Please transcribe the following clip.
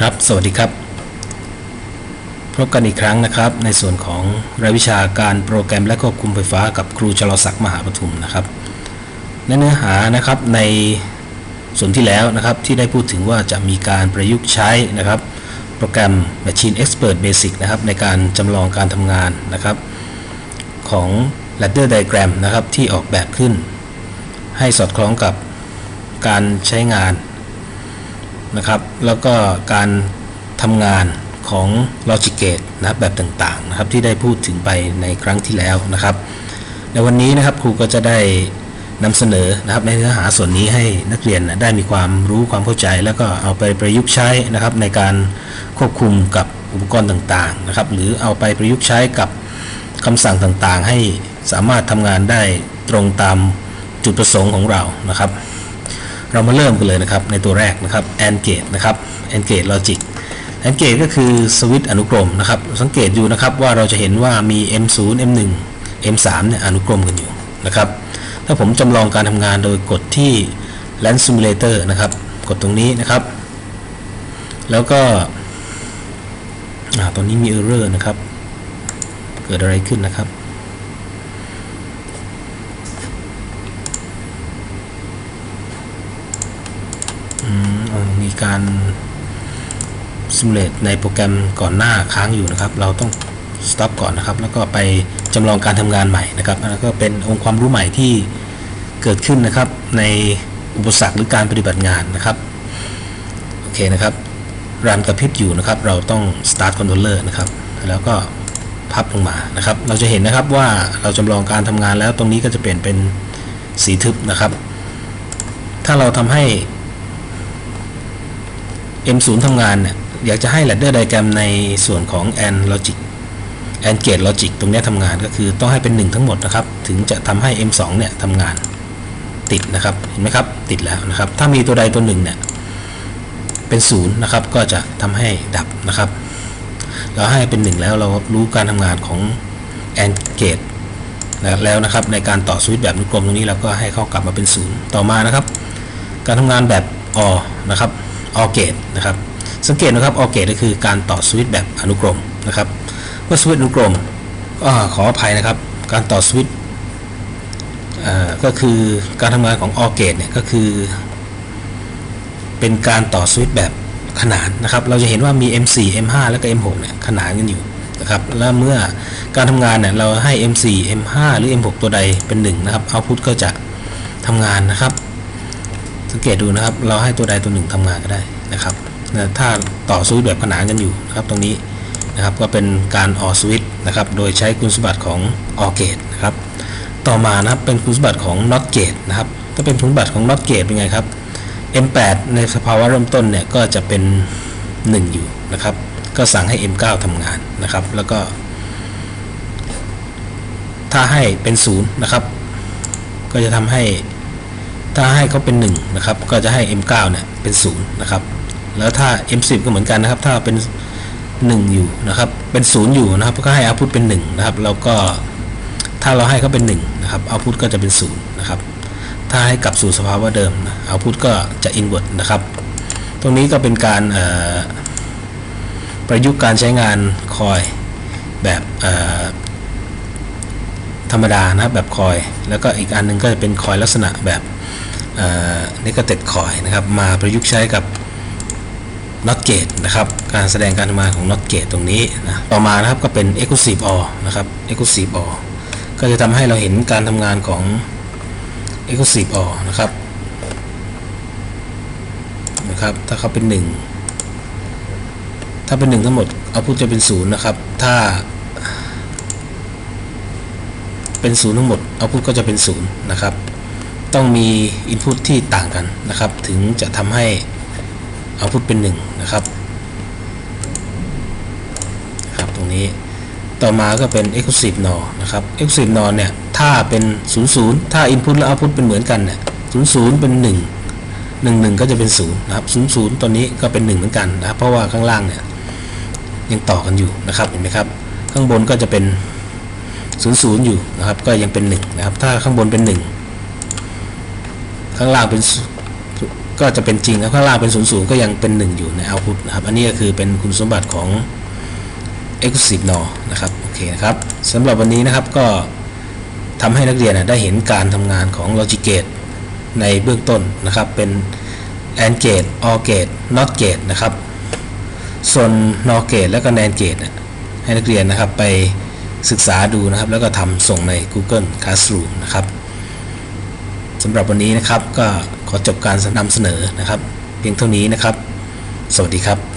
ครับ สวัสดีครับ พบกันอีกครั้งนะครับ ในส่วนของรายวิชาการโปรแกรมและควบคุมไฟฟ้ากับครูชลศักดิ์มหาปทุมนะครับในเนื้อหานะครับในส่วนที่แล้วนะครับที่ได้พูดถึงว่าจะมีการประยุกต์ใช้นะครับ โปรแกรม Machine Expert Basic นะครับในการจำลองการทำงานนะครับ ของ Ladder Diagram นะครับที่ออกแบบขึ้น ให้สอดคล้องกับการใช้งาน นะครับ แล้วก็การทำงานของ Logic Gate นะครับแบบต่างๆนะครับที่ได้พูดถึงไปในครั้งที่แล้วนะครับ ในวันนี้นะครับครูก็จะได้นำเสนอนะครับในเนื้อหาส่วนนี้ให้นักเรียนนะได้มีความรู้ความเข้าใจ แล้วก็เอาไปประยุกต์ใช้นะครับในการควบคุมกับอุปกรณ์ต่างๆนะครับ หรือเอาไปประยุกต์ใช้กับคำสั่งต่างๆ ให้สามารถทำงานได้ตรงตามจุดประสงค์ของเรานะครับ เรามาเริ่มกันเลยนะครับในตัวแรกนะครับ AND gate นะครับ AND gate logic AND gate ก็คือสวิตช์อนุกรมนะครับ สังเกตอยู่นะครับว่าเราจะเห็นว่ามี M0 M1 M3 เนี่ยอนุกรมกันอยู่นะครับ ถ้าผมจำลองการทำงานโดยกดที่ Land Simulator นะครับ กดตรงนี้นะครับ แล้วก็อ่าตอนนี้มี error นะครับ เกิดอะไรขึ้นนะครับ อืมีการ simulate ในโปรแกรมก่อนหน้าค้างอยู่นะครับ เราต้อง stop ก่อนนะครับ แล้วก็ไปจำลองการทำงานใหม่นะครับแล้วก็เป็นองค์ความรู้ใหม่ที่เกิดขึ้นนะครับ ในอุปสรรคหรือการปฏิบัติงานนะครับ โอเคนะครับรันกระพริบอยู่นะครับ เราต้อง start controller นะครับ แล้วก็พับลงมานะครับ เราจะเห็นนะครับว่าเราจำลองการทำงานแล้วตรงนี้ก็จะเปลี่ยนเป็นสีทึบนะครับ ถ้าเราทำให้ M0 ทำงานเนี่ยอยากจะให้ ladder diagram ในส่วนของ AND logic AND gate logic ตรงนี้ทำงานก็คือต้องให้เป็น 1 ทั้งหมดนะครับ ถึงจะทำให้ M2 เนี่ยทำงานติดนะครับ เห็นไหมครับ ติดแล้วนะครับ ถ้ามีตัวใดตัวหนึ่งเนี่ยเป็น0นะครับ ก็จะทำให้ดับนะครับ เราให้เป็น 1 แล้วเรารู้การทำงานของ AND gate นะแล้วนะครับในการต่อสวิตช์แบบนุกรมตรงนี้เราก็ให้เขากลับมาเป็น0ต่อมานะครับ การทำงานแบบ OR นะครับ OR gate นะครับสังเกตนะครับ OR gate ก็คือการต่อสวิตช์แบบอนุกรมนะครับเมื่อสวิตช์อนุกรมก็ขออภัยนะครับ การต่อสวิตช์ก็คือการทำงานของ OR gate เนี่ยก็คือ เป็นการต่อสวิตช์แบบขนานนะครับ เราจะเห็นว่ามี M4 M5 แล้วก็ M6 เนี่ยขนานกันอยู่นะครับ แล้วเมื่อการทำงานเนี่ยเราให้ M4 M5 หรือ M6 ตัวใดเป็น1นะครับ output ก็จะทำงานนะครับ สังเกตดูนะครับ เราให้ตัวใดตัวหนึ่งทำงานก็ได้นะครับนะถ้าต่อสวิตช์แบบขนานกันอยู่นะครับตรงนี้นะครับก็เป็นการออสวิตช์นะครับโดยใช้คุณสมบัติของออเกตนะครับต่อมานะครับเป็นคุณสมบัติของ not gate นะครับถ้าเป็นคุณสมบัติของ not gate เป็นไงครับ M8 ในสภาวะเริ่มต้นเนี่ยก็จะเป็น 1 อยู่นะครับก็สั่งให้ M9 ทำงานนะครับแล้วก็ ถ้าให้เป็น0นะครับก็จะทำให้ ถ้าให้เขาเป็น1นะครับก็จะให้ M9 เนี่ยเป็น0นะครับแล้วถ้า M10 ก็เหมือนกันนะครับ ถ้าเป็น 1 อยู่นะครับ เป็น 0 อยู่นะครับก็ให้ output เป็น1นะครับแล้วก็ถ้าเราให้เขาเป็น1นะครับ output ก็จะเป็น0นะครับถ้าให้กลับสู่สภาวะเดิมนะ output ก็จะ invert นะครับ ตรงนี้ก็เป็นการประยุกต์การใช้งานคอยแบบ ธรรมดานะครับแบบคอย แล้วก็อีกอันหนึงก็จะเป็นคอยลักษณะแบบนี่ก็เต็ดคอยนะครับ มาประยุกต์ใช้กับ not gate นะครับ การแสดงการทำงานของ not gate ตรงนี้นะต่อมานะครับก็เป็น exclusive or นะครับ exclusive or ก็จะทำให้เราเห็นการทำงานของ exclusive or นะครับนะครับถ้าเขาเป็น 1 ถ้าเป็น 1 ทั้งหมดเอาพุทจะเป็น 0 นะครับ ถ้า เป็นศูนย์ทั้งหมดเอาพุทก็จะเป็นศูนย์นะครับ ต้องมีอินพุตที่ต่างกันนะครับ ถึงจะทำให้เอาพุทเป็น1นะครับครับ ตรงนี้ต่อมาก็เป็น exclusive NOR นะครับ exclusive NOR เนี่ย ถ้าเป็น 00 ถ้า input และ output เป็นเหมือนกันเนี่ย00 เป็น 1 1 1 ก็จะเป็น0นะครับ00ตัวนี้ก็เป็น 1 เหมือนกันนะครับ เพราะว่าข้างล่างเนี่ยยังต่อกันอยู่นะครับ เห็นไหมครับ ข้างบนก็จะเป็น ศูนย์อยู่นะครับ ก็ยังเป็นหนึ่งนะครับ ถ้าข้างบนเป็นหนึ่งข้างล่างเป็น ก็จะเป็นจริงแล้วข้างล่างเป็นศูนย์ก็ยังเป็น 1 อยู่ใน output นะครับ อันนี้ก็คือเป็นคุณสมบัติของ exclusive NOR นะครับ โอเคนะครับสำหรับวันนี้นะครับก็ทำให้นักเรียนได้เห็นการทำงานของ logic gate ในเบื้องต้นนะครับ เป็น AND gate OR gate NOT gate นะครับ ส่วน NOR gate และก็ NAND gate ให้นักเรียนนะครับไป ศึกษาดูนะครับ แล้วก็ทำส่งใน Google Classroom นะครับสำหรับวันนี้นะครับก็ขอจบการนำเสนอนะครับ เพียงเท่านี้นะครับ สวัสดีครับ